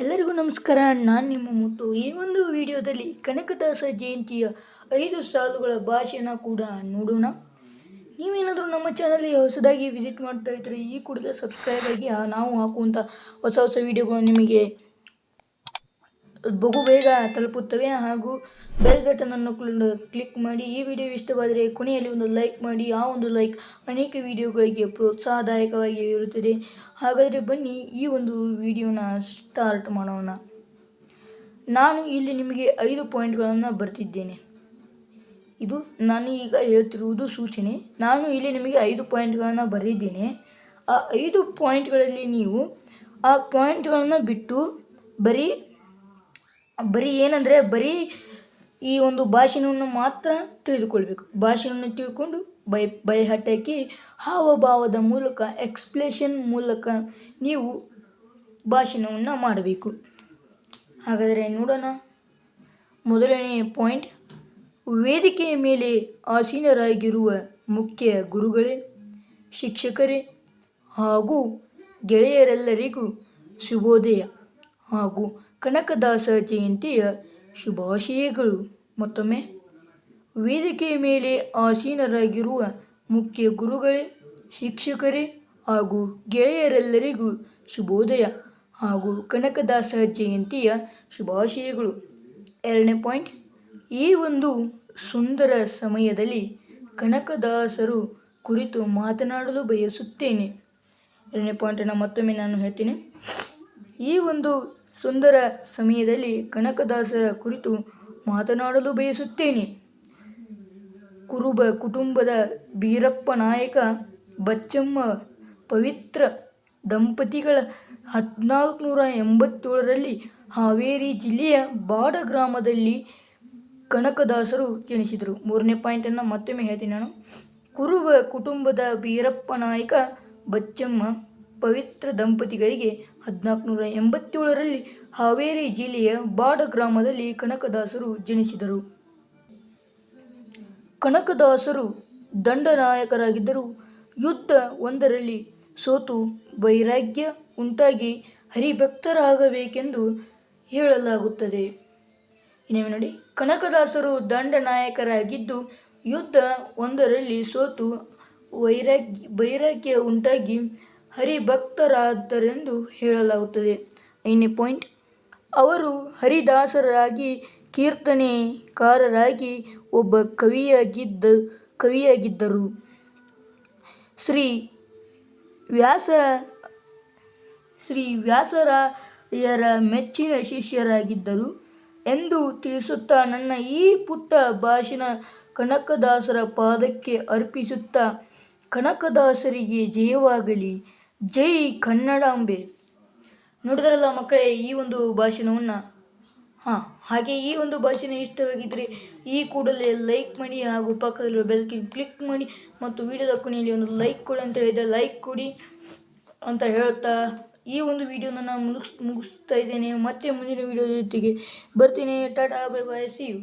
ಎಲ್ಲರಿಗೂ ನಮಸ್ಕಾರ. ನಾನು ನಿಮ್ಮ ಮುತ್ತು. ಈ ಒಂದು ವಿಡಿಯೋದಲ್ಲಿ ಕನಕದಾಸ ಜಯಂತಿಯ ಐದು ಸಾಲುಗಳ ಭಾಷೆನ ಕೂಡ ನೋಡೋಣ. ನೀವೇನಾದರೂ ನಮ್ಮ ಚಾನಲ್ಗೆ ಹೊಸದಾಗಿ ವಿಸಿಟ್ ಮಾಡ್ತಾ ಇದ್ದರೆ ಈ ಕೂಡಲೇ ಸಬ್ಸ್ಕ್ರೈಬ್ ಆಗಿ ನಾವು ಹಾಕುವಂಥ ಹೊಸ ಹೊಸ ವಿಡಿಯೋಗಳು ನಿಮಗೆ ಬಹು ಬೇಗ ತಲುಪುತ್ತವೆ ಹಾಗೂ ಬೆಲ್ ಬಟನನ್ನು ಕ್ಲಿಕ್ ಮಾಡಿ ಈ ವಿಡಿಯೋ ಇಷ್ಟವಾದರೆ ಕೊನೆಯಲ್ಲಿ ಒಂದು ಲೈಕ್ ಮಾಡಿ, ಆ ಒಂದು ಲೈಕ್ ಅನೇಕ ವಿಡಿಯೋಗಳಿಗೆ ಪ್ರೋತ್ಸಾಹದಾಯಕವಾಗಿ ಇರುತ್ತದೆ. ಹಾಗಾದರೆ ಬನ್ನಿ ಈ ಒಂದು ವಿಡಿಯೋನ ಸ್ಟಾರ್ಟ್ ಮಾಡೋಣ. ನಾನು ಇಲ್ಲಿ ನಿಮಗೆ ಐದು ಪಾಯಿಂಟ್ಗಳನ್ನು ಬರ್ತಿದ್ದೇನೆ. ಇದು ನಾನು ಈಗ ಹೇಳ್ತಿರುವುದು ಸೂಚನೆ. ನಾನು ಇಲ್ಲಿ ನಿಮಗೆ ಐದು ಪಾಯಿಂಟ್ಗಳನ್ನು ಬರೆದಿದ್ದೇನೆ. ಆ ಐದು ಪಾಯಿಂಟ್ಗಳಲ್ಲಿ ನೀವು ಆ ಪಾಯಿಂಟ್ಗಳನ್ನು ಬಿಟ್ಟು ಬರೀ ಬರೀ ಏನಂದರೆ ಬರೀ ಈ ಒಂದು ಭಾಷಣವನ್ನು ಮಾತ್ರ ತಿಳಿದುಕೊಳ್ಬೇಕು. ಭಾಷಣವನ್ನು ತಿಳ್ಕೊಂಡು ಬೈ ಬೈಹಟ್ಟಾಕಿ ಹಾವಭಾವದ ಮೂಲಕ ಎಕ್ಸ್ಪ್ಲೇಷನ್ ಮೂಲಕ ನೀವು ಭಾಷಣವನ್ನು ಮಾಡಬೇಕು. ಹಾಗಾದರೆ ನೋಡೋಣ. ಮೊದಲನೇ ಪಾಯಿಂಟ್ ವೇದಿಕೆಯ ಮೇಲೆ ಆಸೀನರಾಗಿರುವ ಮುಖ್ಯ ಗುರುಗಳೇ, ಶಿಕ್ಷಕರೇ ಹಾಗೂ ಗೆಳೆಯರೆಲ್ಲರಿಗೂ ಶುಭೋದಯ ಹಾಗೂ ಕನಕದಾಸ ಜಯಂತಿಯ ಶುಭಾಶಯಗಳು. ಮತ್ತೊಮ್ಮೆ, ವೇದಿಕೆಯ ಮೇಲೆ ಆಸೀನರಾಗಿರುವ ಮುಖ್ಯ ಗುರುಗಳೇ, ಶಿಕ್ಷಕರೇ ಹಾಗೂ ಗೆಳೆಯರೆಲ್ಲರಿಗೂ ಶುಭೋದಯ ಹಾಗೂ ಕನಕದಾಸ ಜಯಂತಿಯ ಶುಭಾಶಯಗಳು. ಎರಡನೇ ಪಾಯಿಂಟ್, ಈ ಒಂದು ಸುಂದರ ಸಮಯದಲ್ಲಿ ಕನಕದಾಸರು ಕುರಿತು ಮಾತನಾಡಲು ಬಯಸುತ್ತೇನೆ. ಎರಡನೇ ಪಾಯಿಂಟನ್ನು ಮತ್ತೊಮ್ಮೆ ನಾನು ಹೇಳ್ತೀನಿ. ಈ ಒಂದು ಸುಂದರ ಸಮಯದಲ್ಲಿ ಕನಕದಾಸರ ಕುರಿತು ಮಾತನಾಡಲು ಬಯಸುತ್ತೇನೆ. ಕುರುಬ ಕುಟುಂಬದ ಬೀರಪ್ಪ ನಾಯಕ, ಬಚ್ಚಮ್ಮ ಪವಿತ್ರ ದಂಪತಿಗಳ ಹದಿನಾಲ್ಕುನೂರ ಎಂಬತ್ತೇಳರಲ್ಲಿ ಹಾವೇರಿ ಜಿಲ್ಲೆಯ ಬಾಡ ಗ್ರಾಮದಲ್ಲಿ ಕನಕದಾಸರು ಜನಿಸಿದರು. ಮೂರನೇ ಪಾಯಿಂಟನ್ನು ಮತ್ತೊಮ್ಮೆ ಹೇಳ್ತೀನಿ ನಾನು. ಕುರುಬ ಕುಟುಂಬದ ಬೀರಪ್ಪ ನಾಯಕ, ಬಚ್ಚಮ್ಮ ಪವಿತ್ರ ದಂಪತಿಗಳಿಗೆ ಹದಿನಾಲ್ಕುನೂರ ಎಂಬತ್ತೇಳರಲ್ಲಿ ಹಾವೇರಿ ಜಿಲ್ಲೆಯ ಬಾಡ ಗ್ರಾಮದಲ್ಲಿ ಕನಕದಾಸರು ಜನಿಸಿದರು. ಕನಕದಾಸರು ದಂಡನಾಯಕರಾಗಿದ್ದರು ಯುದ್ಧ ಒಂದರಲ್ಲಿ ಸೋತು ವೈರಾಗ್ಯ ಉಂಟಾಗಿ ಹರಿಭಕ್ತರಾಗಬೇಕೆಂದು ಹೇಳಲಾಗುತ್ತದೆ. ಇನ್ನೊಮ್ಮೆ ನೋಡಿ, ಕನಕದಾಸರು ದಂಡನಾಯಕರಾಗಿದ್ದು ಯುದ್ಧ ಒಂದರಲ್ಲಿ ಸೋತು ವೈರಾಗ್ಯ ವೈರಾಗ್ಯ ಉಂಟಾಗಿ ಹರಿಭಕ್ತರಾದರೆಂದು ಹೇಳಲಾಗುತ್ತದೆ. ಐನೇ ಪಾಯಿಂಟ್. ಅವರು ಹರಿದಾಸರಾಗಿ, ಕೀರ್ತನೆಕಾರರಾಗಿ ಒಬ್ಬ ಕವಿಯಾಗಿದ್ದ, ಕವಿಯಾಗಿದ್ದರು. ಶ್ರೀ ವ್ಯಾಸ, ಶ್ರೀ ವ್ಯಾಸರಾಯರ ಮೆಚ್ಚಿನ ಶಿಷ್ಯರಾಗಿದ್ದರು ಎಂದು ತಿಳಿಸುತ್ತಾ ನನ್ನ ಈ ಪುಟ್ಟ ಭಾಷಣ ಕನಕದಾಸರ ಪಾದಕ್ಕೆ ಅರ್ಪಿಸುತ್ತಾ, ಕನಕದಾಸರಿಗೆ ಜಯವಾಗಲಿ. ಜೈ ಕನ್ನಡಾಂಬೆ ನೋಡಿದ್ರಲ್ಲ ಮಕ್ಕಳೇ, ಈ ಒಂದು ಭಾಷಣವನ್ನು ಹಾಂ, ಹಾಗೆ ಈ ಒಂದು ಭಾಷಣ ಇಷ್ಟವಾಗಿದ್ದರೆ ಈ ಕೂಡಲೇ ಲೈಕ್ ಮಾಡಿ ಹಾಗೂ ಪಕ್ಕದಲ್ಲಿರುವ ಬೆಲ್ಕಿನ ಕ್ಲಿಕ್ ಮಾಡಿ ಮತ್ತು ವಿಡಿಯೋದ ಕೊನೆಯಲ್ಲಿ ಒಂದು ಲೈಕ್ ಕೊಡಿ ಅಂತ ಹೇಳಿದೆ ಲೈಕ್ ಕೊಡಿ ಅಂತ ಹೇಳುತ್ತಾ ಈ ಒಂದು ವಿಡಿಯೋನ ನಾನು ಮುಗಿಸ್, ಮುಗಿಸ್ತಾ ಇದ್ದೇನೆ. ಮತ್ತೆ ಮುಂದಿನ ವಿಡಿಯೋ ಜೊತೆಗೆ ಬರ್ತೀನಿ. Tata bye bye see you